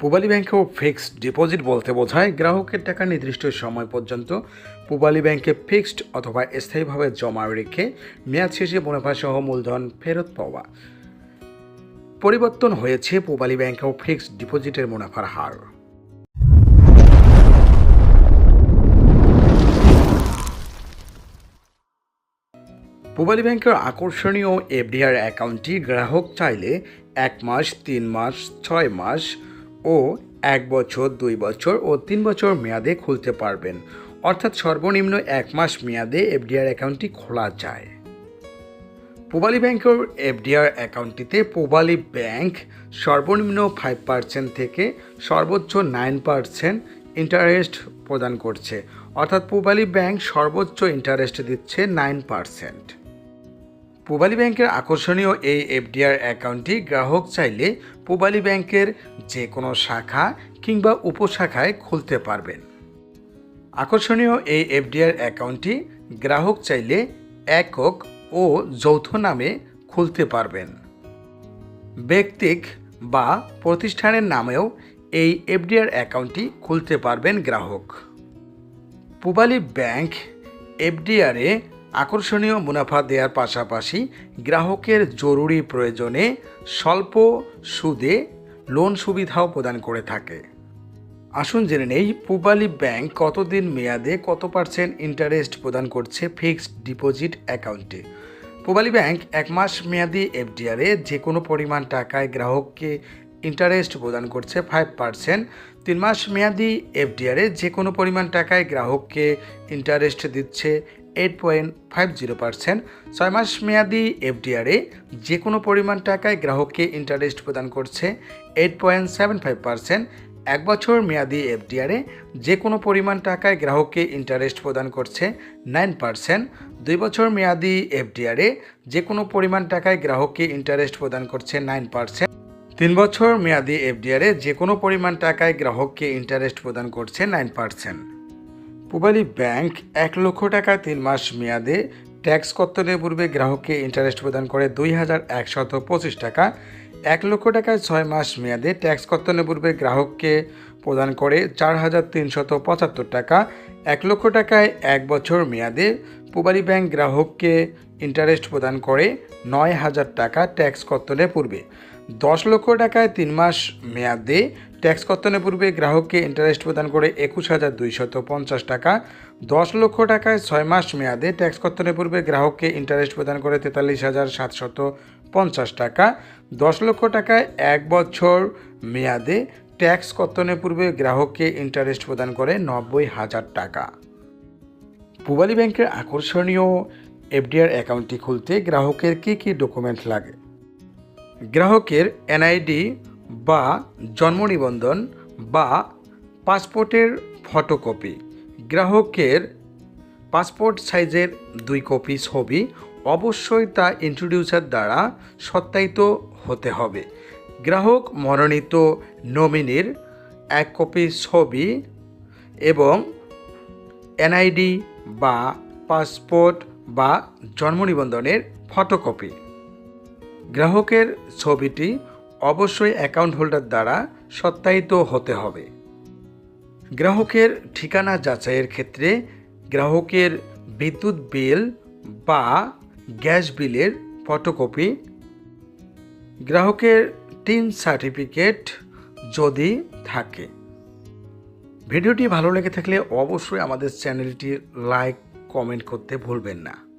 Pubali ব্যাংকেও fixed deposit বলতে বোঝায় গ্রাহকের টাকা নির্দিষ্ট সময় পর্যন্ত পূবালী ব্যাংকে ফিক্সড অথবা স্থায়ীভাবে জমা রেখে মেয়াদ শেষে মুনাফা সহ মূলধন ফেরত পাওয়া। পরিবর্তন হয়েছে পূবালী ব্যাংকেও ফিক্সড ডিপোজিটের মুনাফার হার। পূবালী ব্যাংকের আকর্ষণীয় এফডিআর অ্যাকাউন্টটি গ্রাহক চাইলে এক মাস, তিন মাস, ছয় মাস ও এক বছর, দুই বছর ও তিন বছর মেয়াদে খুলতে পারবেন। অর্থাৎ সর্বনিম্ন এক মাস মেয়াদে এফডিআর অ্যাকাউন্টটি খোলা যায়। পূবালী ব্যাংকের এফডিআর অ্যাকাউন্টটিতে পূবালী ব্যাংক সর্বনিম্ন ফাইভ পার্সেন্ট থেকে সর্বোচ্চ নাইন পার্সেন্ট ইন্টারেস্ট প্রদান করছে। অর্থাৎ পূবালী ব্যাংক সর্বোচ্চ ইন্টারেস্ট দিচ্ছে নাইন পার্সেন্ট পূবালী ব্যাংকের আকর্ষণীয় এই এফডিআর অ্যাকাউন্টটি গ্রাহক চাইলে পূবালী ব্যাংকের যে কোনো শাখা কিংবা উপশাখায় খুলতে পারবেন। আকর্ষণীয় এই এফডিআর অ্যাকাউন্টটি গ্রাহক চাইলে একক ও যৌথ নামে খুলতে পারবেন। ব্যক্তিক বা প্রতিষ্ঠানের নামেও এই এফডিআর অ্যাকাউন্টটি খুলতে পারবেন গ্রাহক। পূবালী ব্যাংক এফডিআরে আকর্ষণীয় মুনাফা দেওয়ার পাশাপাশি গ্রাহকের জরুরি প্রয়োজনে স্বল্প সুদে লোন সুবিধাও প্রদান করে থাকে। আসুন জেনে নেই, পূবালী ব্যাংক কতদিন মেয়াদে কত পার্সেন্ট ইন্টারেস্ট প্রদান করছে ফিক্সড ডিপোজিট অ্যাকাউন্টে? পূবালী ব্যাংক এক মাস মেয়াদি এফডিআরে যে কোনো পরিমাণ টাকায় গ্রাহককে ইন্টারেস্ট প্রদান করছে ফাইভ পার্সেন্ট। তিন মাস মেয়াদি এফডিআরে যে কোনো পরিমাণ টাকায় গ্রাহককে ইন্টারেস্ট দিচ্ছে eight point five zero percent. ছয় মাস মেয়াদি এফডিআরে যে কোনো পরিমাণ টাকায় গ্রাহককে ইন্টারেস্ট প্রদান করছে eight point seven five percent. এক বছর মেয়াদি এফডিআরে যে কোনো পরিমাণ টাকায় গ্রাহককে ইন্টারেস্ট প্রদান করছে নাইন পার্সেন্ট। দুই বছর মেয়াদি এফডিআরে যে কোনো পরিমাণ টাকায় গ্রাহককে ইন্টারেস্ট প্রদান করছে নাইন পার্সেন্ট। তিন বছর মেয়াদি এফডিআরে যে কোনো পরিমাণ টাকায় গ্রাহককে ইন্টারেস্ট প্রদান করছে নাইন পার্সেন্ট। পূবালী ব্যাংক এক লক্ষ টাকা তিন মাস মেয়াদে ট্যাক্স কর্তনের পূর্বে গ্রাহককে ইন্টারেস্ট প্রদান করে দুই হাজার একশত পঁচিশ টাকা। এক লক্ষ টাকায় ছয় মাস মেয়াদে ট্যাক্স কর্তনের পূর্বে গ্রাহককে প্রদান করে চার হাজার তিনশত পঁচাত্তর টাকা। এক লক্ষ টাকায় এক বছর মেয়াদে পূবালী ব্যাংক গ্রাহককে ইন্টারেস্ট প্রদান করে নয় হাজার টাকা ট্যাক্স কর্তনের পূর্বে। দশ লক্ষ টাকায় তিন মাস মেয়াদে ট্যাক্স কর্তনের পূর্বে গ্রাহককে ইন্টারেস্ট প্রদান করে একুশ হাজার দুইশত পঞ্চাশ টাকা। দশ লক্ষ টাকায় ছয় মাস মেয়াদে ট্যাক্স কর্তনের পূর্বে গ্রাহককে ইন্টারেস্ট প্রদান করে তেতাল্লিশ হাজার সাতশত পঞ্চাশ টাকা। দশ লক্ষ টাকায় এক বছর মেয়াদে ট্যাক্স কর্তনের পূর্বে গ্রাহককে ইন্টারেস্ট প্রদান করে নব্বই হাজার টাকা। পূবালী ব্যাংকের আকর্ষণীয় এফডিআর অ্যাকাউন্টটি খুলতে গ্রাহকের কী কী ডকুমেন্ট লাগে? গ্রাহকের এনআইডি বা জন্ম নিবন্ধন বা পাসপোর্টের ফটোকপি। গ্রাহকের পাসপোর্ট সাইজের দুই কপি ছবি অবশ্যই তা ইন্ট্রোডিউসার দ্বারা সত্যায়িত হতে হবে। গ্রাহক মনোনীত নমিনির এক কপি ছবি এবং এনআইডি বা পাসপোর্ট বা জন্ম নিবন্ধনের ফটোকপি। গ্রাহকের ছবিটি অবশ্যই অ্যাকাউন্ট হোল্ডার দ্বারা সত্যায়িত হতে হবে। গ্রাহকের ঠিকানা যাচাইয়ের ক্ষেত্রে গ্রাহকের বিদ্যুৎ বিল বা গ্যাস বিলের ফটোকপি গ্রাহকের টিন সার্টিফিকেট যদি থাকে। ভিডিওটি ভালো লেগে থাকলে অবশ্যই আমাদের চ্যানেলটি লাইক, কমেন্ট করতে ভুলবেন না।